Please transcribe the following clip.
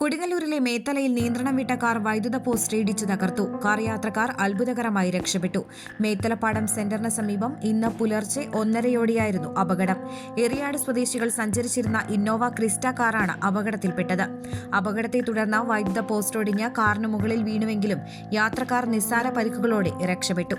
കൊടുങ്ങല്ലൂരിലെ മേത്തലയിൽ നിയന്ത്രണം വിട്ട കാർ വൈദ്യുത പോസ്റ്റ് ഇടിച്ചു തകർത്തു. കാർ യാത്രക്കാർ അത്ഭുതകരമായി രക്ഷപ്പെട്ടു. മേത്തലപ്പാടം സെന്ററിന് സമീപം ഇന്ന് പുലർച്ചെ ഒന്നരയോടെയായിരുന്നു അപകടം. എറിയാട് സ്വദേശികൾ സഞ്ചരിച്ചിരുന്ന ഇന്നോവ ക്രിസ്റ്റ കാറാണ് അപകടത്തിൽപ്പെട്ടത്. അപകടത്തെ തുടർന്ന് വൈദ്യുത പോസ്റ്റ് ഒടിഞ്ഞ് കാറിന് മുകളിൽ വീണുവെങ്കിലും യാത്രക്കാർ നിസ്സാര പരിക്കുകളോടെ രക്ഷപ്പെട്ടു.